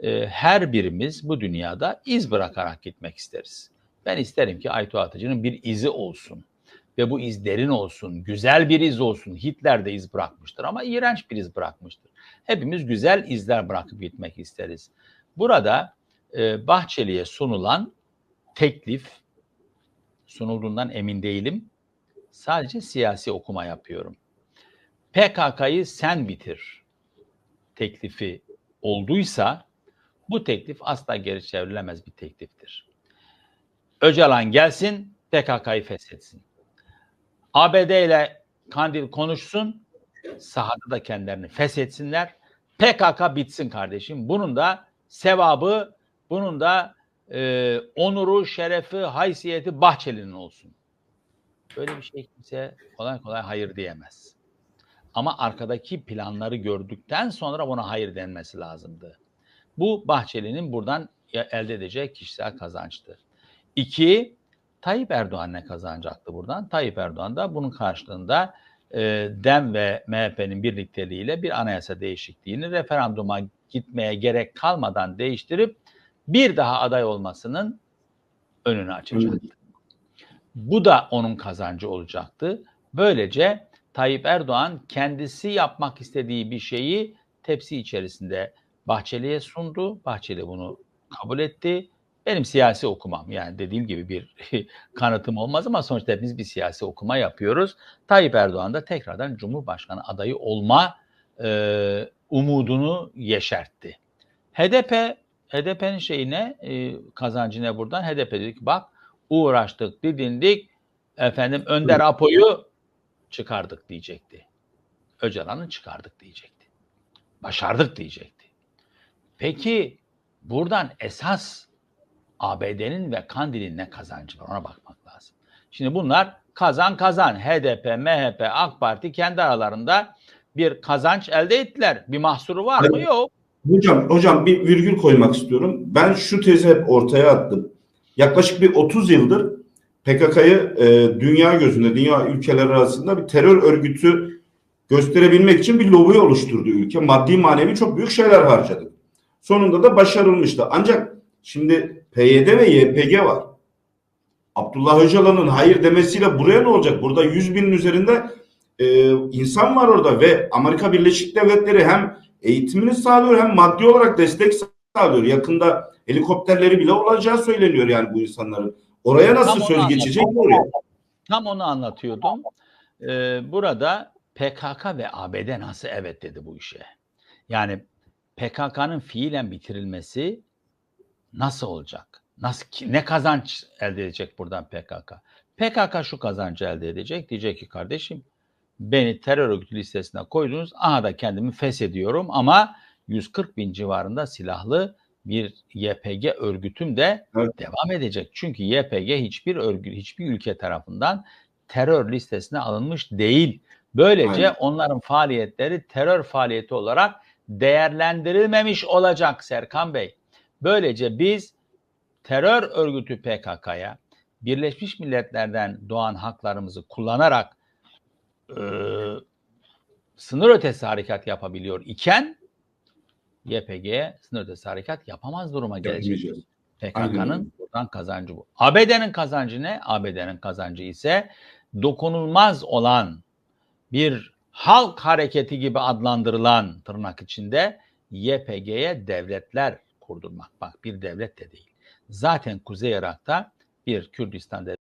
e, her birimiz bu dünyada iz bırakarak gitmek isteriz. Ben isterim ki Aytu Atıcı'nın bir izi olsun ve bu iz derin olsun, güzel bir iz olsun. Hitler de iz bırakmıştır ama iğrenç bir iz bırakmıştır. Hepimiz güzel izler bırakıp gitmek isteriz. Burada e, Bahçeli'ye sunulan teklif sunulduğundan emin değilim. Sadece siyasi okuma yapıyorum. PKK'yı sen bitir teklifi olduysa bu teklif asla geri çevrilemez bir tekliftir. Öcalan gelsin, PKK'yı feshetsin. ABD ile Kandil konuşsun, sahada da kendilerini feshetsinler. PKK bitsin kardeşim. Bunun da sevabı, bunun da e, onuru, şerefi, haysiyeti Bahçeli'nin olsun. Böyle bir şey kimse kolay kolay hayır diyemez. Ama arkadaki planları gördükten sonra buna hayır denmesi lazımdı. Bu Bahçeli'nin buradan elde edeceği kişisel kazançtı. İki, Tayyip Erdoğan ne kazanacaktı buradan? Tayyip Erdoğan da bunun karşılığında e, DEM ve MHP'nin birlikteliğiyle bir anayasa değişikliğini referanduma gitmeye gerek kalmadan değiştirip bir daha aday olmasının önünü açacaktı. Bu da onun kazancı olacaktı. Böylece Tayyip Erdoğan kendisi yapmak istediği bir şeyi tepsi içerisinde Bahçeli'ye sundu. Bahçeli bunu kabul etti. Benim siyasi okumam yani dediğim gibi bir kanıtım olmaz ama sonuçta hepimiz bir siyasi okuma yapıyoruz. Tayyip Erdoğan da tekrardan Cumhurbaşkanı adayı olma e, umudunu yeşertti. HDP HDP'nin şeyi ne? E, kazancı ne buradan? HDP dedik bak uğraştık, didindik. Efendim Önder Apo'yu çıkardık diyecekti. Öcalan'ı çıkardık diyecekti. Başardık diyecekti. Peki buradan esas ABD'nin ve Kandil'in ne kazancı var ona bakmak lazım. Şimdi bunlar kazan kazan. HDP, MHP, AK Parti kendi aralarında bir kazanç elde ettiler. Bir mahsuru var mı? Yok. Hocam, hocam bir virgül koymak istiyorum. Ben şu tezi hep ortaya attım. Yaklaşık bir 30 yıldır PKK'yı e, dünya gözünde, dünya ülkeleri arasında bir terör örgütü gösterebilmek için bir lobi oluşturdu ülke. Maddi manevi çok büyük şeyler harcadı. Sonunda da başarılmıştı. Ancak şimdi PYD ve YPG var. Abdullah Öcalan'ın hayır demesiyle buraya ne olacak? Burada 100 binin üzerinde e, insan var orada ve Amerika Birleşik Devletleri hem eğitimini sağlıyor hem maddi olarak destek sağlıyor. Yakında helikopterleri bile olacağı söyleniyor yani bu insanların. Oraya nasıl Tam söz geçecek oraya? Tam onu anlatıyordum. Ee, burada PKK ve ABD nasıl evet dedi bu işe? Yani PKK'nın fiilen bitirilmesi nasıl olacak? Nasıl ne kazanç elde edecek buradan PKK? PKK şu kazancı elde edecek. Diyecek ki kardeşim beni terör örgütü listesine koydunuz. Aha da kendimi feshediyorum ama 140 bin civarında silahlı bir YPG örgütüm de evet. devam edecek. Çünkü YPG hiçbir örgüt, hiçbir ülke tarafından terör listesine alınmış değil. Böylece Aynen. onların faaliyetleri terör faaliyeti olarak değerlendirilmemiş olacak Serkan Bey. Böylece biz terör örgütü PKK'ya Birleşmiş Milletler'den doğan haklarımızı kullanarak e, sınır ötesi harekat yapabiliyor iken YPG'ye sınır ötesi harekat yapamaz duruma gelecek. PKK'nın buradan kazancı bu. ABD'nin kazancı ne? ABD'nin kazancı ise dokunulmaz olan bir halk hareketi gibi adlandırılan tırnak içinde YPG'ye devletler kurdurmak. Bak bir devlet de değil. Zaten Kuzey Irak'ta bir Kürdistan devleti